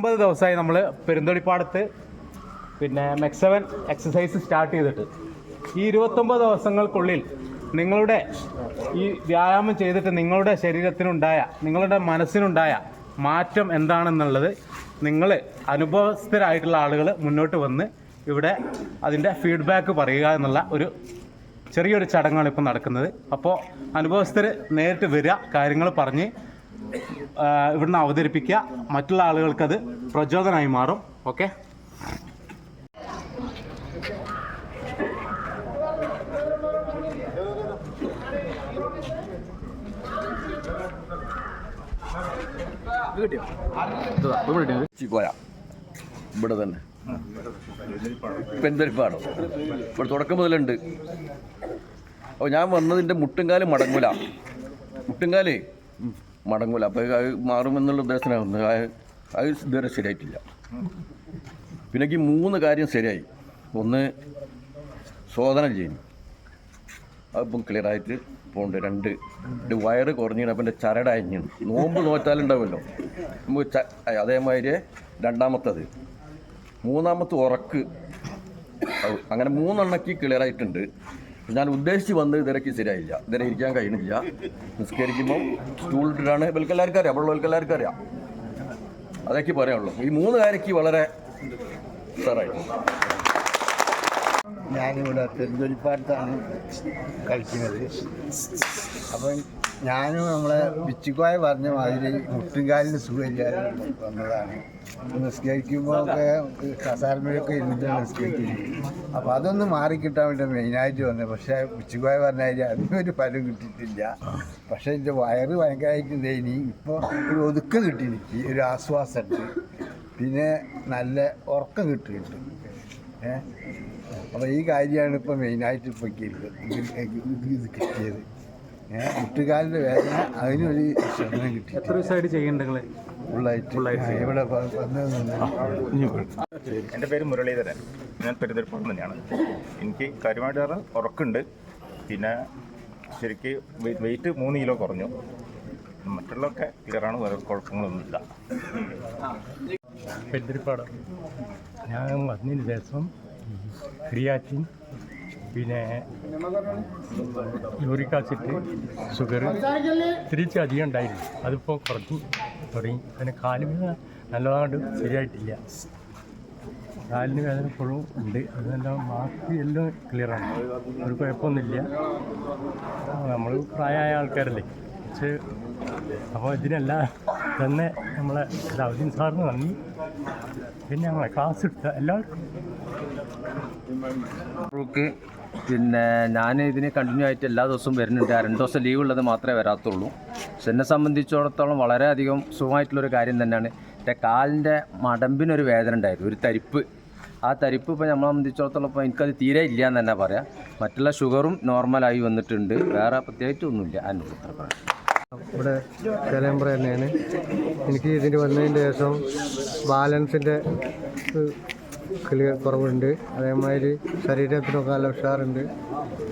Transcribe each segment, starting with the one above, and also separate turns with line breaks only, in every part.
ഇരുപത്തൊമ്പത് ദിവസമായി നമ്മൾ പെരുന്തളിപ്പാടത്ത് പിന്നെ മെക്സവൻ എക്സസൈസ് സ്റ്റാർട്ട് ചെയ്തിട്ട്. ഈ ഇരുപത്തൊമ്പത് ദിവസങ്ങൾക്കുള്ളിൽ നിങ്ങളുടെ ഈ വ്യായാമം ചെയ്തിട്ട് നിങ്ങളുടെ ശരീരത്തിനുണ്ടായ നിങ്ങളുടെ മനസ്സിനുണ്ടായ മാറ്റം എന്താണെന്നുള്ളത് നിങ്ങൾ അനുഭവസ്ഥരായിട്ടുള്ള ആളുകൾ മുന്നോട്ട് വന്ന് ഇവിടെ അതിന്റെ ഫീഡ്ബാക്ക് പറയുക എന്നുള്ള ഒരു ചെറിയൊരു ചടങ്ങാണ് ഇപ്പോൾ നടക്കുന്നത്. അപ്പോൾ അനുഭവസ്ഥർ നേരിട്ട് വരിക കാര്യങ്ങൾ പറഞ്ഞ് ഇവിടുന്ന് അവതരിപ്പിക്കുക. മറ്റുള്ള ആളുകൾക്കത് പ്രചോദനമായി മാറും. ഓക്കെ?
ഇവിടെ തന്നെ. പെന്തരിപ്പാടം ഇവിടെ തുടക്കം മുതലുണ്ട്. അപ്പോൾ ഞാൻ വന്നതിന്റെ മുട്ടുംകാൽ മടങ്ങൂല. മുട്ടുംകാൽ? മടങ്ങൂല. അപ്പോൾ അത് മാറുമെന്നുള്ള ഉദ്ദേശത്തിനാണ് അത് ഇതുവരെ ശരിയായിട്ടില്ല. പിന്നെ ഈ മൂന്ന് കാര്യം ശരിയായി. ഒന്ന് ശോധന ചെയ്യുന്നു. അതിപ്പം ക്ലിയറായിട്ട് പോകുന്നുണ്ട് രണ്ട് ഒരു വയറ് കുറഞ്ഞിട്ട് അപ്പം എന്റെ ചരടയഞ്ഞു നോമ്പ് നോറ്റാലുണ്ടാവുമല്ലോ. നമുക്ക് ച അതേമാതിരി രണ്ടാമത്തത്. മൂന്നാമത്തെ ഉറക്ക്. അങ്ങനെ മൂന്നെണ്ണക്ക് ക്ലിയർ ആയിട്ടുണ്ട്. ഞാൻ ഉദ്ദേശിച്ച് വന്ന് ഇതിരക്ക് ശരിയായില്ല. ഇതിരെ ഇരിക്കാൻ കഴിയുന്നില്ല. നിസ്കരിക്കുമ്പോൾ സ്റ്റൂൾ ഇട്ടിട്ടാണ് ഇവൽക്കെല്ലാവർക്കും അറിയാം അപ്പോൾ വെൽക്കെല്ലാവർക്കും അറിയാം അതൊക്കെ പറയാനുള്ളൂ. ഈ മൂന്ന് കാര്യക്ക് വളരെ സാറായി
ഞാനിവിടെ പെരുന്തൊലിപ്പാടത്താണ് കളിക്കുന്നത്. അപ്പം ഞാനും നമ്മളെ ബിച്ചിക്കോയ പറഞ്ഞ മാതിരി മുട്ടുംകാലിന് സുഖമില്ലാതെ വന്നതാണ് നിസ്കരിക്കുമ്പോൾ ഒക്കെ കസാരമേലൊക്കെ ഇരുന്നിട്ട് നിസ്കരിക്കുന്നത് അപ്പോൾ അതൊന്ന് മാറിക്കിട്ടാൻ വേണ്ടി മെയിനായിട്ട് വന്നത് പക്ഷേ ബിച്ചിക്കോയ പറഞ്ഞ മാതിരി അതിനൊരു ഫലം കിട്ടിയിട്ടില്ല. പക്ഷേ എന്റെ വയറ് ഭയങ്കരമായിട്ട് ഇനി ഇപ്പോൾ ഒരു ഒതുക്കം കിട്ടി എനിക്ക് ഒരു ആശ്വാസമുണ്ട് പിന്നെ നല്ല ഉറക്കം കിട്ടിയിട്ടുണ്ട്. ഏഹ് അപ്പോൾ ഈ കാര്യമാണ് ഇപ്പോൾ മെയിനായിട്ട് ഇപ്പോൾ ഇത് കിട്ടിയത്. മുട്ടുകാലിന്റെ വേദന അതിനൊരു ശമനം കിട്ടി.
എത്ര ദിവസമായിട്ട്
ചെയ്യേണ്ടത് ഇവിടെ
എന്റെ പേര് മുരളീധരൻ. ഞാൻ പെരുന്തൽപ്പാടം തന്നെയാണ്. എനിക്ക് കാര്യമായിട്ട് പറഞ്ഞാൽ ഉറക്കുണ്ട്. പിന്നെ ശരിക്ക് വെയിറ്റ് മൂന്ന് കിലോ കുറഞ്ഞു. മറ്റുള്ളതൊക്കെ ക്ലിയറാണ് വേറെ കുഴപ്പങ്ങളൊന്നുമില്ല.
പെരുന്തിരിപ്പാടം ഞാൻ വന്നതിന് ശേഷം ക്രിയാറ്റിൻ പിന്നെ യൂറിക് ആസിഡ് ഷുഗർ തിരിച്ച് അധികം ഉണ്ടായിരുന്നു അതിപ്പോൾ കുറച്ച് തുടങ്ങി. പിന്നെ കാലുവേദന നല്ലതാണ്ട് ശരിയായിട്ടില്ല. കാലിന് വേദന ഇപ്പോഴും ഉണ്ട്. അതെല്ലാം ബാക്കി എല്ലാം ക്ലിയറാണ് ഒരു കുഴപ്പമൊന്നുമില്ല. നമ്മൾ പ്രായമായ ആൾക്കാരല്ലേ. പക്ഷേ അപ്പോൾ ഇതിനെല്ലാം തന്നെ നമ്മളെ അവധി സാറിന് നന്ദി. പിന്നെ ഞങ്ങളെ ക്ലാസ് എടുത്ത എല്ലാവർക്കും
ക്ക് പിന്നെ ഞാൻ ഇതിന് കണ്ടിന്യൂ ആയിട്ട് എല്ലാ ദിവസവും വരുന്നുണ്ട്. ആ രണ്ട് ദിവസം ലീവ് ഉള്ളത് മാത്രമേ വരാത്തുള്ളൂ. പക്ഷെ എന്നെ സംബന്ധിച്ചിടത്തോളം വളരെയധികം സുഖമായിട്ടുള്ളൊരു കാര്യം തന്നെയാണ്. എന്റെ കാലിന്റെ മടമ്പിനൊരു വേദന ഉണ്ടായിരുന്നു. ഒരു തരിപ്പ്. ആ തരിപ്പ് ഇപ്പോൾ നമ്മളെ സംബന്ധിച്ചിടത്തോളം ഇപ്പോൾ എനിക്കത് തീരെ ഇല്ല എന്ന് തന്നെ പറയാം. മറ്റുള്ള ഷുഗറും നോർമലായി വന്നിട്ടുണ്ട്. വേറെ പ്രത്യേകിച്ചൊന്നുമില്ല അനുഭവത്തിൽ
ഇവിടെ ചേലേമ്പ്ര തന്നെയാണ് എനിക്ക് ഇതിന് വന്നതിന്റെ ശേഷം ബാലൻസിന്റെ ക്ലിയർ കുറവുണ്ട്. അതേമാതിരി ശരീരത്തിനൊക്കെ നല്ല ഉഷാറുണ്ട്.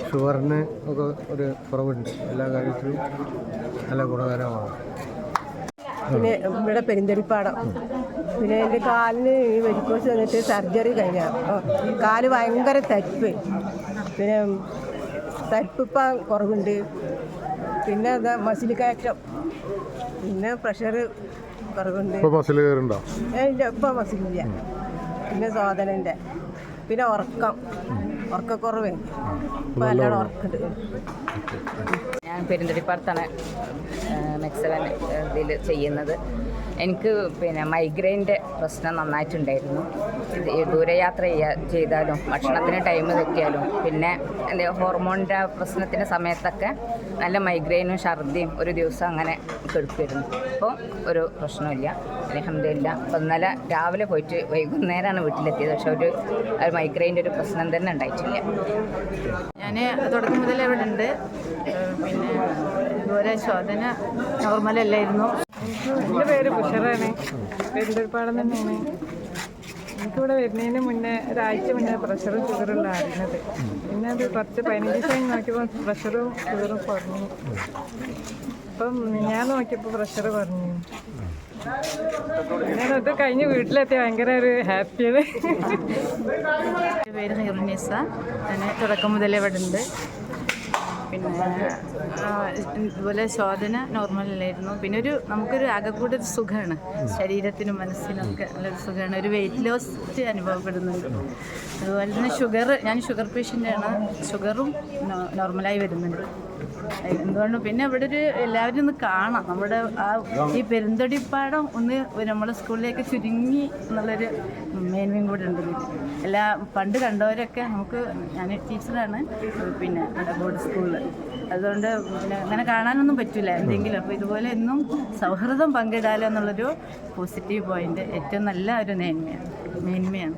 ഷുഗറിന് ഒക്കെ ഒരു കുറവുണ്ട്. എല്ലാ കാര്യത്തിലും നല്ല ഗുണകരമാണ്.
പിന്നെ ഇവിടെ പെരിന്തൽപ്പാടം. പിന്നെ എന്റെ കാലിന് ഈ വെരിക്കോസ് വന്നിട്ട് സർജറി കഴിഞ്ഞ. കാൽ ഭയങ്കര തരിപ്പ്. പിന്നെ തരിപ്പിപ്പം കുറവുണ്ട്. പിന്നെ എന്താ മസിൽ കയറ്റം. പിന്നെ പ്രഷർ കുറവുണ്ട്. ഇല്ല ഇപ്പം മസിലില്ല. പിന്നെ സോദനന്റെ പിന്നെ ഉറക്കം. ഉറക്കക്കുറവ്. ഇപ്പം നല്ലോണം ഉറക്കുണ്ട്.
ഞാൻ പെരുന്തടിപ്പാർത്താണ് മെക്സലൻ ഇതിൽ ചെയ്യുന്നത്. എനിക്ക് പിന്നെ മൈഗ്രെയിന്റെ പ്രശ്നം നന്നായിട്ടുണ്ടായിരുന്നു. ദൂരയാത്ര ചെയ്താലും ഭക്ഷണത്തിന് ടൈം തെറ്റിയാലും പിന്നെ എന്റെ ഹോർമോണിന്റെ പ്രശ്നത്തിന്റെ സമയത്തൊക്കെ നല്ല മൈഗ്രെയിനും ഛർദിയും ഒരു ദിവസം അങ്ങനെ കെടുക്കുമായിരുന്നു അപ്പോൾ ഒരു പ്രശ്നമില്ല അലഹമില്ല അപ്പോൾ ഇന്നലെ രാവിലെ പോയിട്ട് വൈകുന്നേരമാണ് വീട്ടിലെത്തിയത്. പക്ഷെ ഒരു മൈഗ്രെയിന്റെ ഒരു പ്രശ്നം തന്നെ ഉണ്ടായിട്ടില്ല.
ഞാൻ തുടക്കം മുതൽ ഇവിടെ ഉണ്ട് പിന്നെ ശോധന നോർമലല്ലായിരുന്നു.
എന്റെ പേര് ബുഷറാണ്. പെരുന്തൽപ്പാടം തന്നെയാണ്. എനിക്കിവിടെ വരുന്നതിന് മുന്നേ ഒരാഴ്ച മുന്നേ പ്രഷറും ഷുഗറും അറിയുന്നത് പിന്നെ അത് കുറച്ച് പതിനഞ്ച് ദിവസം നോക്കിയപ്പോൾ പ്രഷറും ഷുഗറും കുറഞ്ഞു. ഇപ്പം ഞാൻ നോക്കിയപ്പോൾ പ്രഷർ കുറഞ്ഞു. ഞാൻ അത് കഴിഞ്ഞ് വീട്ടിലെത്തി ഭയങ്കര ഒരു ഹാപ്പിയാണ്.
എന്റെ പേര് ഹൈറുനിസ ഞാൻ തുടക്കം മുതലേ ഇവിടെ ഉണ്ട്. പിന്നെ ഇതുപോലെ ശോധന നോർമൽ അല്ലായിരുന്നു. പിന്നെ ഒരു നമുക്കൊരു ആകെക്കൂടെ ഒരു സുഖമാണ് ശരീരത്തിനും മനസ്സിനും ഒക്കെ നല്ലൊരു സുഖമാണ് ഒരു വെയിറ്റ് ലോസ് അനുഭവപ്പെടുന്നുണ്ട്. അതുപോലെ തന്നെ ഷുഗർ ഞാൻ ഷുഗർ പേഷ്യന്റാണ് ഷുഗറും നോർമലായി വരുന്നുണ്ട്. എന്തുകൊണ്ട് പിന്നെ ഇവിടെ ഒരു എല്ലാവരും ഒന്ന് കാണാം. നമ്മുടെ ആ ഈ പെരുന്തടിപ്പാടം ഒന്ന് നമ്മുടെ സ്കൂളിലേക്ക് ചുരുങ്ങി എന്നുള്ളൊരു മേന്മയും കൂടെ ഉണ്ട്. എല്ലാ പണ്ട് കണ്ടവരൊക്കെ നമുക്ക് ഞാൻ ടീച്ചറാണ്. പിന്നെ ബോർഡ് സ്കൂളിൽ. അതുകൊണ്ട് പിന്നെ അങ്ങനെ കാണാനൊന്നും പറ്റില്ല. എന്തെങ്കിലും അപ്പോൾ ഇതുപോലെ എന്നും സൗഹൃദം പങ്കിടാലോ എന്നുള്ളൊരു പോസിറ്റീവ് പോയിന്റ് ഏറ്റവും നല്ല ഒരു മേന്മയാണ്. മേന്മയാണ്.